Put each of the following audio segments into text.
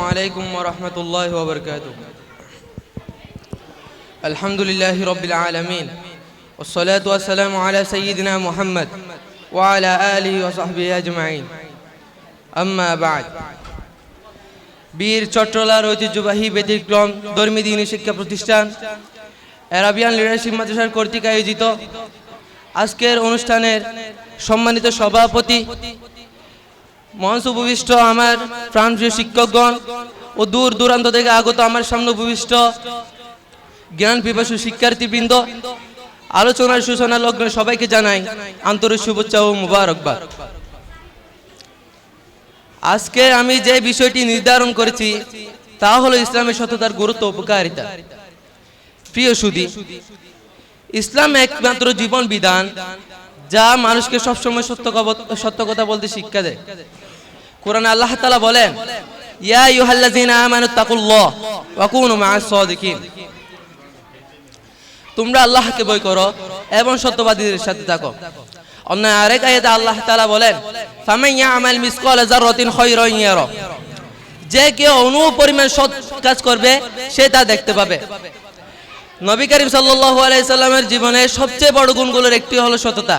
عليكم ورحمة الله وبركاته الحمد لله رب العالمين والصلاة والسلام على سيدنا محمد وعلى آله وصحبه أجمعين أما بعد বীর চট্টলার ঐতিহ্যবাহী ব্যতিক্রম ধর্মী দিনী শিক্ষা প্রতিষ্ঠান অ্যারাবিয়ান লিডারশিপ মাদ্রাসার কর্তৃক আয়োজিত আজকের অনুষ্ঠানের সম্মানিত সভাপতি মঞ্চ উপবিষ্ট আমার প্রাণপ্রিয় শিক্ষকগণ ও দূর দূরান্ত থেকে আগত আমার সামনে উপবিষ্ট জ্ঞান পিপাসু শিক্ষার্থীবৃন্দ আলোচনার সূচনা লগ্নে সবাইকে জানাই আন্তরিক শুভেচ্ছা ও মুবারকবাদ। আজকে আমি যে বিষয়টি নির্ধারণ করেছি, তা হলো ইসলামের সততার গুরুত্ব উপকারিতা। প্রিয় সুদী ইসলাম একমাত্র জীবন বিধান যা মানুষকে সবসময় সত্য সত্য কথা বলতে শিক্ষা দেয়। কোরআন আল্লাহ তাআলা বলেন, ইয়া সাদিকিন। তোমরা আল্লাহকে করো এবং সত্যবাদীদের সাথে থাকো। অন্য আরেক আয়াতে আল্লাহ বলেন যে কেউ অনু পরিমাণ সৎ কাজ করবে, সে তা দেখতে পাবে। নবী করিম সাল্লাল্লাহু আলাইহি সাল্লামের জীবনের সবচেয়ে বড় গুণগুলোর একটি হলো সততা।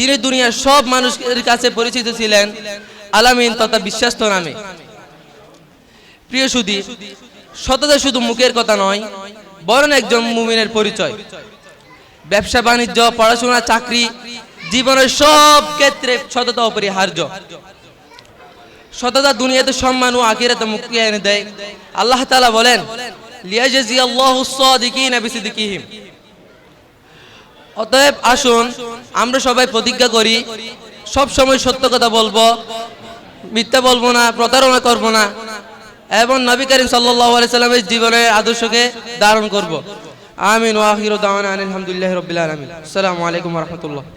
তিনি দুনিয়ার সব মানুষের কাছে পরিচিত ছিলেন। আলামিন তথা বিশ্বাস্ত নামে। প্রিয় সুদী সততা শুধু মুখের কথা নয়, বরং একজন মুমিনের পরিচয়। ব্যবসা, বাণিজ্য, পড়াশোনা, চাকরি, জীবনের সব ক্ষেত্রে সততা অপরিহার্য। সততা দুনিয়াতে সম্মান ও আখিরাতে মুক্তি এনে দেয়। আল্লাহ তাআলা বলেন লিয়াজজি আল্লাহু সাদিকিনা বিসিদিকিহিম অতএব আসুন, আমরা সবাই প্রতিজ্ঞা করি, সব সময় সত্য কথা বলব, মিথ্যা বলব না, প্রতারণা করব না, এবং নবী করিম সাল্লামের জীবনের আদর্শকে ধারণ করব। আমিন ওয়া আখিরু দাওয়ানা আলহামদুলিল্লাহি রাব্বিল আলামিন। আসসালামু আলাইকুম রাহমাতুল্লাহ।